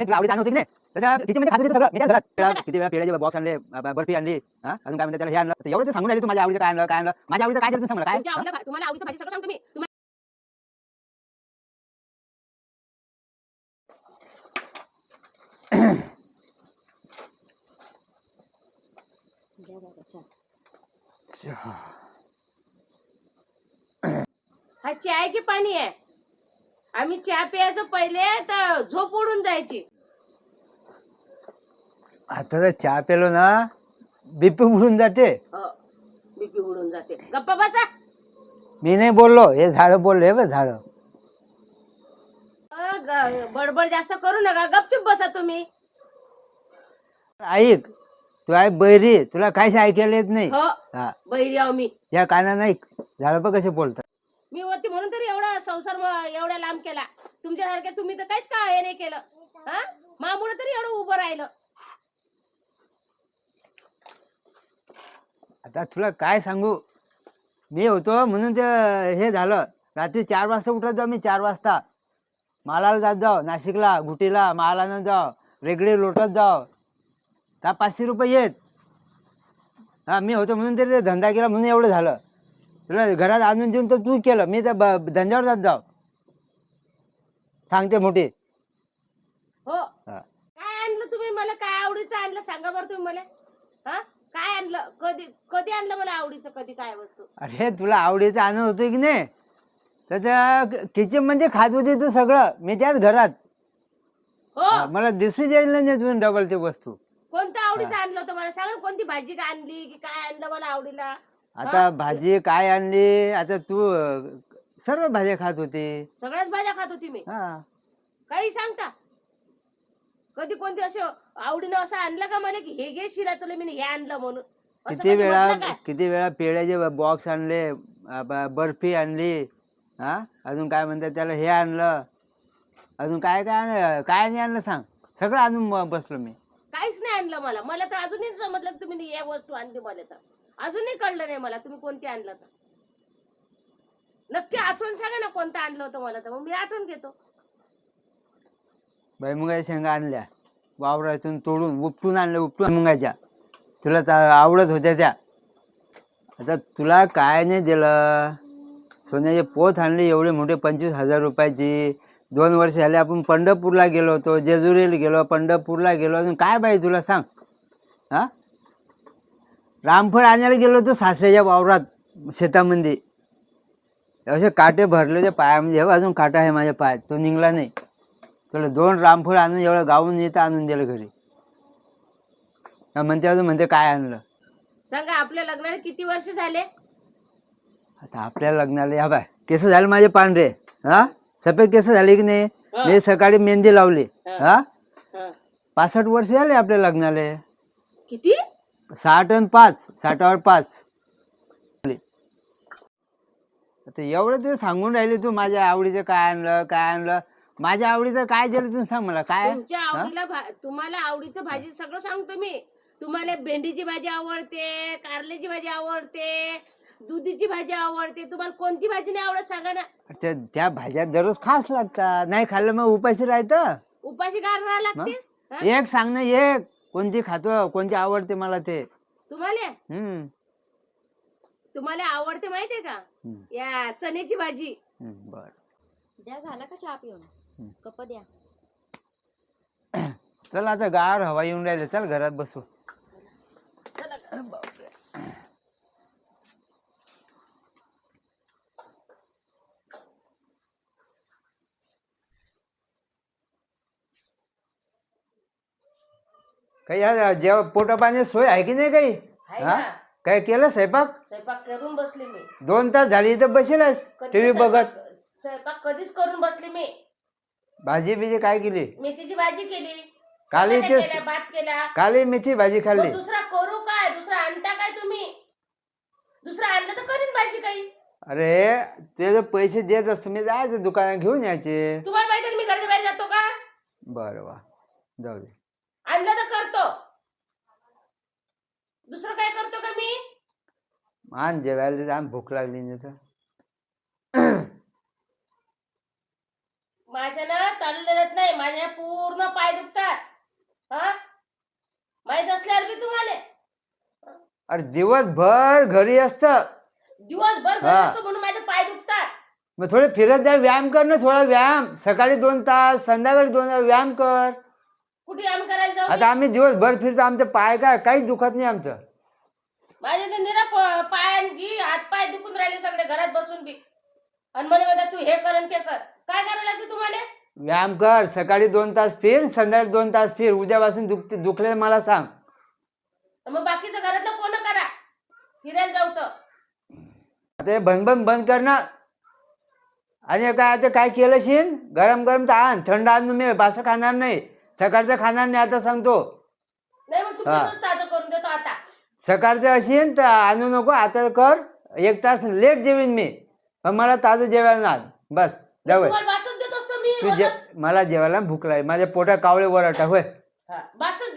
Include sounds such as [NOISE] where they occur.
तुला आणलं होतं नाही? त्याच्या खात होते सगळं मी घरात किती वेळा बॉक्स आणले बर्फी आणली अजून काय म्हणतात त्याला हे आणलं? एवढं सांगून राहिले तू माझ्या आवडीचं काय आणलं काय आणलं? माझ्या आवडीचं काय दिलं तू सांग मला काय? तुम्हाला आवडीचं भाजी सगळं सांगतो मी. [COUGHS] हा आहे की पाणी आहे? आम्ही चहा प्यायचं पहिले तर झोप उडून जायची. आता जर चहा पेलो ना बीपी उडून जाते. बीपी उडून जाते. गप्पा बसा. मी नाही बोललो हे झाड बोललो हे बघ झाड. अ, ग- बडबड जास्त करू नका गपचूप बसा तुम्ही. ऐक तू आहे बैरी तुला काहीच ऐकायला येत नाही. हो हा. बहिरी आहो मी. या कानानं ऐक. झाड बघ कसे बोलतात मी होती म्हणून तरी एवढा संसार एवढ्या एवढा लांब केला. तुमच्यासारखे तुम्ही तर काहीच का हे नाही केलं. हा? मामुळे तरी एवढं उभं राहिलं. आता तुला काय सांगू? मी होतो म्हणून ते हे झालं. रात्री चार वाजता उठत जाऊ मी चार वाजता. मालाला जात जाऊ नाशिकला घुटीला मालानं जाऊ रेगडी लोटत जाऊ. का पाचशे रुपये येत? हा मी होतो म्हणून तरी ते धंदा केला म्हणून एवढं झालं. तुला घरात आणून देऊन तर तू केलं. मी तर ब- धंद्यावर जात जाऊ. सांगते मोठी. हो. हा. काय आणलं तुम्ही मला? काय आवडीचं आणलं? सांगा बरं तुम्ही मला. हा? काय आणलं? कधी कधी आणलं मला आवडीचं? कधी काय वस्तू? अरे तुला आवडीचं आणत होतो की नाही? तर त्या किचनमध्ये खात होती तू सगळं. मी त्याच घरात. हो. हा, मला दिसू द्यायला नाही तुम्ही डबल ते वस्तू. कोणतं आवडीचं आणलं होतं मला? सांगा ना, कोणती भाजी का आणली की काय आणलं मला आवडीला? आता भाजी काय आणली? आता तू अं, सर्व भाज्या खात होती. सगळ्याच भाज्या खात होती मी. हा. काही सांगता? कधी कोणती असे आवडीनं असं आणलं का मला की हे घे शिरा तुला मी हे आणलं म्हणून? असं किती कधी वेळा म्हटलं? किती वेळा पेढ्याचे बॉक्स आणले अं, ब- बर्फी आणली हा? अजून काय म्हणतात त्याला हे आणलं. अजून काय काय आणलं? काय नाही आणलं सांग. सगळं आणून ब- बसलो मी. काहीच नाही आणलं मला. मला तर अजूनही समजलं की तुम्ही या वस्तू आणली मला तर. अजूनही कळलं नाही मला तुम्ही कोणती आणलं तर. नक्की आठवण सांगा ना कोणतं आणलं होतं मला तर मग मी आठवण घेतो. मुंगाच्या शेंगा आणल्या. वावरातून तोडून उपटून आणल्या उपटून मुंगाच्या तुला चा- आवडत होत्या त्या. आता तुला काय नाही दिलं. सोन्याचे पोत आणले एवढे मोठे पंचवीस हजार रुपयाची. दोन वर्ष झाले आपण पंढरपूरला गेलो होतो जेजुरीला गेलो पंढरपूरला गेलो. अजून काय पाहिजे तुला सांग? हा? रामफळ आणायला गेलो होतो सासऱ्याच्या वावरात शेतामध्ये. असे काटे भरले होते पायामध्ये. हे अजून काटा आहे माझ्या पायात. तो निघला नाही. तुला दोन रामफळ आणून एवढं गावून येतं आणून दिलं घरी. म्हणते अजून म्हणते काय आणलं? सांगा आपल्या लग्नाला किती वर्ष झाले? आता आपल्या लग्नाला या बाय केस झाले माझे पांढरे. हा? सफेद केस झाले की नाही? मी सकाळी मेहंदी लावली. हा? हं. पासष्ट वर्ष झाले आपल्या लग्नाला. किती? साठ आणि पाच साठावर पाच. आता एवढं तू सांगून राहिले तू माझ्या आवडीचं काय आणलं काय आणलं? माझ्या आवडीचं काय दिलं तू सांग मला काय? तुमच्या आवडीला भा- तुम्हाला आवडीचं भाजी सगळं सांगतो मी. तुम्हाला भेंडीची भाजी आवडते कारल्याची भाजी आवडते दुधीची भाजी आवडते. तुम्हाला कोणती भाजी नाही आवडत सांगा ना. त्या त्या भाज्या दररोज खास लागतात. नाही खाल्लं मग उपाशी राहतं. उपाशी गार राहा लागते? हं? एक सांग ना एक. कोणती खातो कोणती आवडते मला ते. तुम्हाला? हम्म. तुम्हाला आवडते माहितीये का? हम्म. या चण्याची भाजी. हम्म, बर. द्या झाला का चहा पिऊन? कप द्या. चल आता गार हवा येऊन राहिले चल घरात बसू. काही या जेव्हा पोटा पाण्याची सोय आहे की नाही काही? आहे हा? ना. काय केलं स्वयंपाक? स्वयंपाक करून बसले मी. दोन तास झाली तर बसेलच टीव्ही बघत? स्वयंपाक- स्वयंपाक कधीच करून बसले मी. भाजी बिजी काय केली? मेथीची भाजी केली. काली चपात्या तेच- केल्या, भात केला. काली मेथी भाजी खाल्ली. मग दुसरा करू काय? दुसरा आणता काय तुम्ही? दुसरा आणलं तर करीन भाजी काही. अरे ते जर पैसे देत असतो मी जायचं दुकानात घेऊन यायचे. तुम्हाला माहिती आहे ना मी घराच्या बाहेर जातो का? बरं वा. जाऊ दे. आणलं तर करतो. दुसरं काय करतो का मी? मान जेवायला आम भूक लागली नाही तर. माझ्या ना चालू जात नाही माझ्या पूर्ण पाय दुखतात. हा? माहीत असल्यावर बी तुम्हाला. अरे दिवसभर घरी असतं. दिवसभर घरी हा. असतो म्हणून माझे पाय दुखतात. मग थोडे फिरत जा व्यायाम कर ना थोडा व्यायाम. सकाळी दोन तास संध्याकाळी दोन तास व्यायाम कर. कुठे आम करायला जाऊ आता आम्ही दिवसभर फिरतो आमचे पाय काय काहीच दुखत नाही आमचं. माझे तर निरा प- पाय आणखी हात पाय दुखून राहिले सगळे घरात बसून बी. आणि म्हणे म्हणता तू हे कर आणि ते कर. काय करायला लागते तुम्हाला? व्यायाम कर सकाळी दोन तास फिर संध्याकाळी दोन तास फिर उद्यापासून दुखते दुखले मला सांग. मग बाकीचं घरातलं कोण करा? फिरायला जाऊ तर. आता हे भनभन बंद कर ना. आणि काय आता काय केलं शिन? गरम गरम तर आण थंड आण मी असं खाणार नाही. सकाळचं खाणार नाही आता सांगतो. नाही मग तुमचं ताजं करून देतो आता. सकाळचं असेल तर आणू नको आता कर. एक तास लेट जेवीन मी पण मला ताजं जेवायला आण बस जाऊ तुम्हाला बासच देत असतो मी तू जे रोजच. मला जेवायला भूक लागली माझ्या पोटात कावळे वरटा होय. हा, बासच